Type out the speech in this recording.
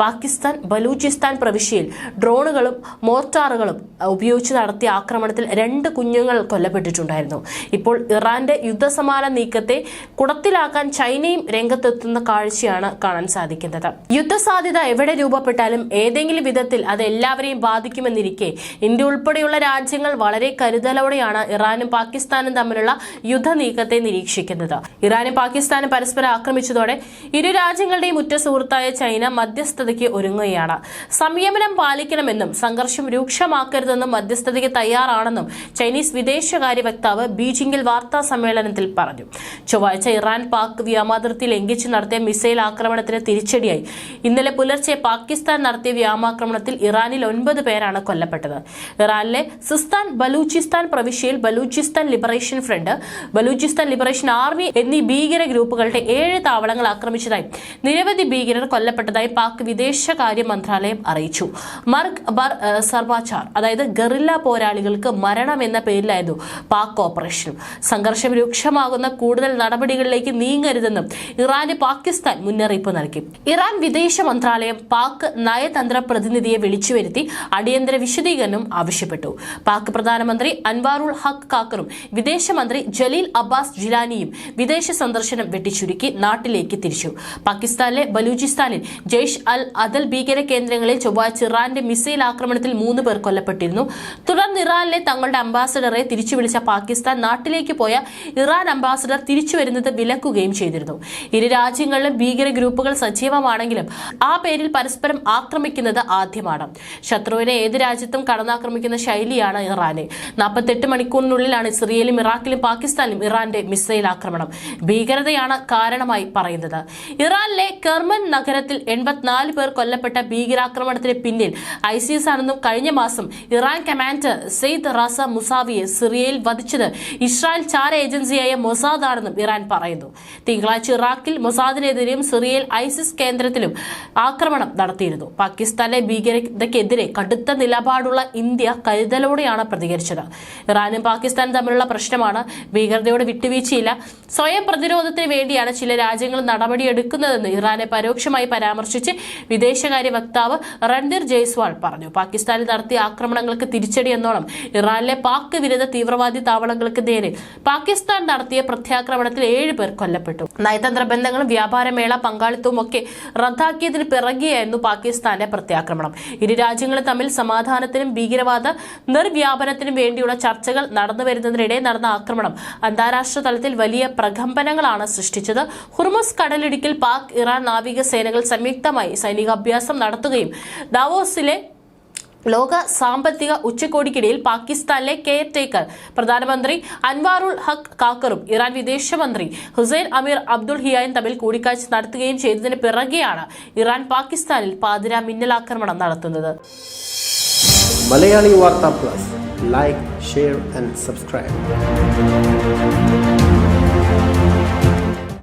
പാകിസ്ഥാൻ ബലൂചിസ്ഥാൻ പ്രവിശ്യയിൽ ഡ്രോണുകളും മോർട്ടാറുകളും ഉപയോഗിച്ച് നടത്തിയ ആക്രമണത്തിൽ രണ്ട് കുഞ്ഞുങ്ങൾ കൊല്ലപ്പെട്ടിട്ടുണ്ടായിരുന്നു. ഇപ്പോൾ ഇറാന്റെ യുദ്ധസമാന നീക്കത്തെ കുടത്തിലാക്കാൻ ചൈനയും രംഗത്തെത്തുന്ന കാഴ്ചയാണ് കാണാൻ സാധിക്കുന്നത്. യുദ്ധസാധ്യത എവിടെ രൂപപ്പെട്ടാലും ഏതെങ്കിലും വിധത്തിൽ അത് എല്ലാവരെയും ബാധിക്കുമെന്നിരിക്കെ ഇന്ത്യ ഉൾപ്പെടെയുള്ള രാജ്യങ്ങൾ വളരെ കരുതലോടെയാണ് ഇറാനും പാകിസ്ഥാനും തമ്മിലുള്ള യുദ്ധ നീക്കത്തെ നിരീക്ഷിക്കുന്നത്. ഇറാനും പാകിസ്ഥാനും പരസ്പരം ആക്രമിച്ചതോടെ ഇരു രാജ്യങ്ങളുടെയും ഉറ്റ സുഹൃത്തായ ചൈന മധ്യസ്ഥതയ്ക്ക് ഒരുങ്ങുകയാണ്. സംയമനം പാലിക്കണമെന്നും സംഘർഷം രൂക്ഷമാക്കരുതെന്നും മധ്യസ്ഥതയ്ക്ക് തയ്യാറാണെന്നും ചൈനീസ് വിദേശകാര്യ വക്താവ് ബീജിംഗിൽ വാർത്താ സമ്മേളനത്തിൽ പറഞ്ഞു. ചൊവ്വാഴ്ച ഇറാൻ പാക് വ്യോമാതിർത്തി ലംഘിച്ച് നടത്തിയ മിസൈൽ ആക്രമണത്തിന് തിരിച്ചടിയായി. ഇന്നലെ പുലർച്ചെ പാകിസ്ഥാൻ നടത്തിയ വ്യോമാക്രമണത്തിൽ ഇറാനിൽ ഒൻപത് പേരാണ് കൊല്ലപ്പെട്ടത്. ഇറാനിലെ സിസ്താൻ ബലൂചിസ്ഥാൻ പ്രവിശ്യയിൽ Baluchistan liberation front Baluchistan liberation army എന്നീ ഭീകര ഗ്രൂപ്പുകളുടെ ഏഴ് താവളങ്ങൾ ആക്രമിച്ചതായി. നിരവധി ഭീകരർ കൊല്ലപ്പെട്ടതായി പാക് വിദേശകാര്യ മന്ത്രാലയം അറിയിച്ചു. മർഗ് ബർ സർവാചാർ അതായത് ഗറില്ല പോരാളികൾക്ക് മരണം എന്ന പേരിലായിരുന്നു പാക് ഓപ്പറേഷൻ. സംഘർഷം രൂക്ഷമാകുന്ന കൂടുതൽ നടപടികളിലേക്ക് നീങ്ങരുതെന്നും ഇറാന് പാകിസ്ഥാൻ മുന്നറിയിപ്പ് നൽകി. ഇറാൻ വിദേശ മന്ത്രാലയം പാക് നയതന്ത്ര പ്രതിനിധിയെ വിളിച്ചു വരുത്തി അടിയന്തര വിശദീകരണം ആവശ്യപ്പെട്ടു. പാക് പ്രധാനമന്ത്രി അൻവാറുൾ ഹക്ക് കാക്കറും വിദേശമന്ത്രി ജലീൽ അബ്ബാസ് ജിലാനിയും വിദേശ സന്ദർശനം വെട്ടിച്ചുരുക്കി നാട്ടിലേക്ക് തിരിച്ചു. പാകിസ്ഥാനിലെ ബലൂചിസ്ഥാനിൽ ജെയ്ഷ് അൽ അദൽ ഭീകര കേന്ദ്രങ്ങളിൽ ചൊവ്വാഴ്ച ഇറാന്റെ മിസൈൽ ആക്രമണത്തിൽ മൂന്ന് പേർ കൊല്ലപ്പെട്ടിരുന്നു. ഇറാനിലെ തങ്ങളുടെ അംബാസഡറെ തിരിച്ചു വിളിച്ച പാകിസ്ഥാൻ നാട്ടിലേക്ക് പോയ ഇറാൻ അംബാസഡർ തിരിച്ചു വരുന്നത് വിലക്കുകയും ചെയ്തിരുന്നു. ഇരു രാജ്യങ്ങളിലും ഭീകര ഗ്രൂപ്പുകൾ സജീവമാണെങ്കിലും ആ പേരിൽ പരസ്പരം ആക്രമിക്കുന്നത് ആദ്യമാണ്. ശത്രുവിനെ ഏത് രാജ്യത്തും കടന്നാക്രമിക്കുന്ന ശൈലിയാണ് ഇറാന്. നാൽപ്പത്തെട്ട് മണിക്കൂറിനുള്ളിലാണ് സിറിയയിലും ഇറാഖിലും പാകിസ്ഥാനിലും ഇറാന്റെ മിസൈൽ ആക്രമണം. ഭീകരതയാണ് കാരണമായി പറയുന്നത്. ഇറാനിലെ കെർമൻ നഗരത്തിൽ എൺപത്തിനാല് പേർ കൊല്ലപ്പെട്ട ഭീകരാക്രമണത്തിന് പിന്നിൽ ഐസിസ് ആണെന്നും കഴിഞ്ഞ മാസം ഇറാൻ കമാൻഡർ സെയ്ദ് റസ മുസാവിയെ സിറിയയിൽ വധിച്ചത് ഇസ്രായേൽ ചാര ഏജൻസിയായ മൊസാദ് ആണെന്നും ഇറാൻ പറയുന്നു. തിങ്കളാഴ്ച ഇറാഖിൽ മൊസാദിനെതിരെയും സിറിയയിൽ ഐസിസ് കേന്ദ്രത്തിലും ആക്രമണം നടത്തിയിരുന്നു. പാകിസ്ഥാനിലെ ഭീകരതയ്ക്കെതിരെ കടുത്ത നിലപാടുള്ള ഇന്ത്യ കരുതലോടെയാണ് പ്രതികരിച്ചത്. ഇറാനും പാകിസ്ഥാനും തമ്മിലുള്ള പ്രശ്നമാണ് ഭീകരതയോട് വിട്ടുവീഴ്ചയില്ല. സ്വയം പ്രതിരോധത്തിന് വേണ്ടിയാണ് ചില രാജ്യങ്ങൾ നടപടിയെടുക്കുന്നതെന്ന് ഇറാനെ പരോക്ഷമായി പരാമർശിച്ച് വിദേശകാര്യ വക്താവ് രൺധീർ ജയ്സ്വാൾ പറഞ്ഞു. പാകിസ്ഥാനിൽ നടത്തിയ ആക്രമണങ്ങൾക്ക് തിരിച്ചടി എന്നോണം ഇറാനിലെ പാക് വിരുദ്ധ തീവ്രവാദി താവളങ്ങൾക്ക് നേരെ പാകിസ്ഥാൻ നടത്തിയ പ്രത്യാക്രമണത്തിൽ ഏഴ് പേർ കൊല്ലപ്പെട്ടു. നയതന്ത്ര ബന്ധങ്ങളും വ്യാപാരമേള പങ്കാളിത്തവും ഒക്കെ റദ്ദാക്കിയതിന് പിറകെയായിരുന്നു പാകിസ്ഥാന്റെ പ്രത്യാക്രമണം. ഇരു രാജ്യങ്ങളും തമ്മിൽ സമാധാനത്തിനും ഭീകരവാദ നിർവ്യാപനത്തിനും വേണ്ടിയുള്ള ചർച്ചകൾ നടന്നു വരുന്നതിനിടെ നടന്ന ആക്രമണം അന്താരാഷ്ട്ര തലത്തിൽ വലിയ പ്രകമ്പനങ്ങളാണ് സൃഷ്ടിച്ചത്. ഹുർമുസ് കടലിടുക്കിൽ പാക് ഇറാൻ നാവിക സേനകൾ സംയുക്തമായി സൈനികാഭ്യാസം നടത്തുകയും ദാവോസിലെ ലോക സാമ്പത്തിക ഉച്ചകോടിക്കിടയിൽ പാകിസ്ഥാനിലെ കെയർ ടേക്കർ പ്രധാനമന്ത്രി അൻവാറുൽ ഹക്ക് കാക്കറും ഇറാൻ വിദേശമന്ത്രി ഹുസൈൻ അമീർ അബ്ദുൾ ഹിയായും തമ്മിൽ കൂടിക്കാഴ്ച നടത്തുകയും ചെയ്തതിന് പിറകെയാണ് ഇറാൻ പാകിസ്ഥാനിൽ പാതിര മിന്നലാക്രമണം നടത്തുന്നത്. Malayali Vartha plus. Like share and subscribe